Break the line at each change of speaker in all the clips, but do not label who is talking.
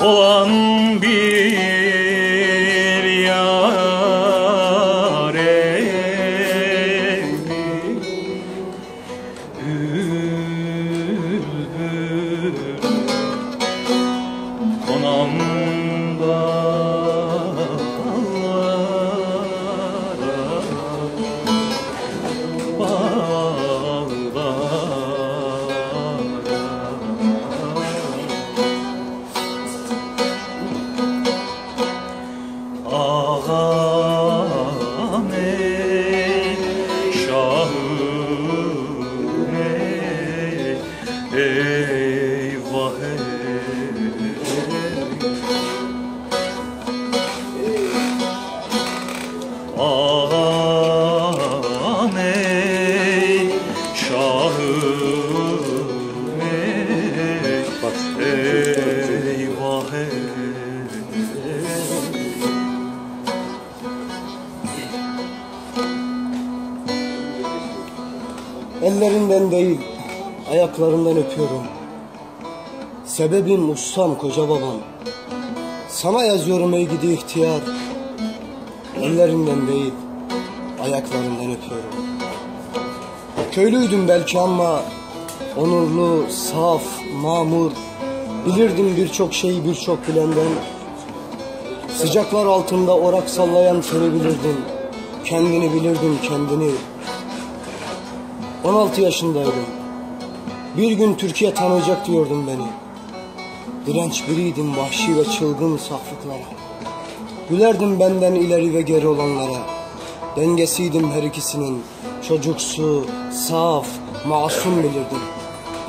olan bir
Ellerinden değil, ayaklarından öpüyorum. Sebebim ustam koca babam. Sana yazıyorum ey gidi ihtiyar. Ellerinden değil, ayaklarından öpüyorum. Köylüydüm belki ama onurlu, saf, mamur. Bilirdim birçok şeyi birçok bilenden. Sıcaklar altında orak sallayan seni bilirdim. Kendini bilirdim kendini. 16 yaşındaydım. Bir gün Türkiye tanıyacak diyordum beni. Direnç biriydim vahşi ve çılgın saflıklara. Gülerdim benden ileri ve geri olanlara. Dengesiydim her ikisinin. Çocuksu, saf, masum bilirdim.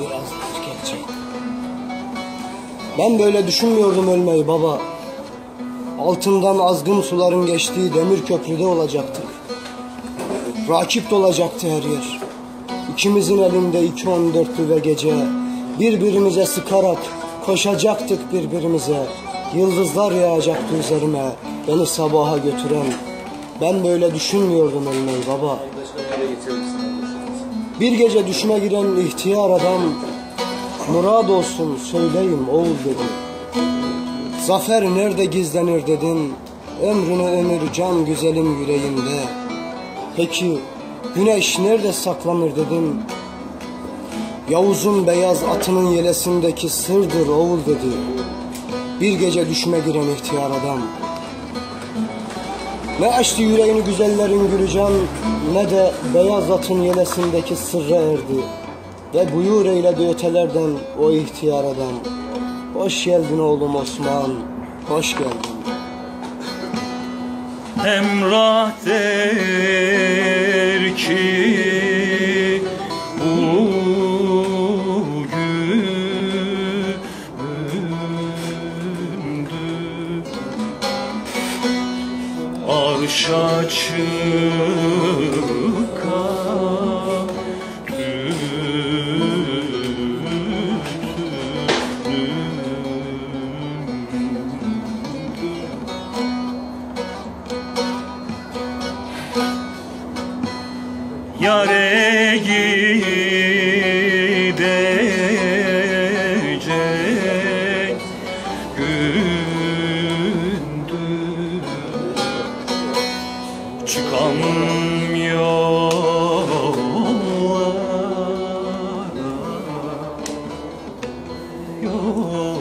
Biraz erkekçe. Ben böyle düşünmüyordum ölmeyi baba. Altından azgın suların geçtiği demir köprüde olacaktık. Rakip dolacaktı her yer. İkimizin elinde iki on dörtlü ve gece Birbirimize sıkarak koşacaktık birbirimize Yıldızlar yağacaktı üzerime Beni sabaha götüren Ben böyle düşünmüyordum ölmeyi baba Bir gece düşme giren ihtiyar adam Murad olsun söyleyim oğul dedi. Zafer nerede gizlenir? dedin. Ömrünü ömür can güzelim yüreğimde Peki güneş nerede saklanır? dedim Yavuz'un beyaz atının yelesindeki sırdır oğul dedi. Bir gece düşme giren ihtiyar adam Ne açtı yüreğini güzellerin gülücan Ne de beyaz atın yelesindeki sırra erdi. Ve buyur eyledi ötelerden o ihtiyar adam. Hoş geldin oğlum Osman Hoş geldin.
Emrah der ki Arşa Yare gidecek Oh.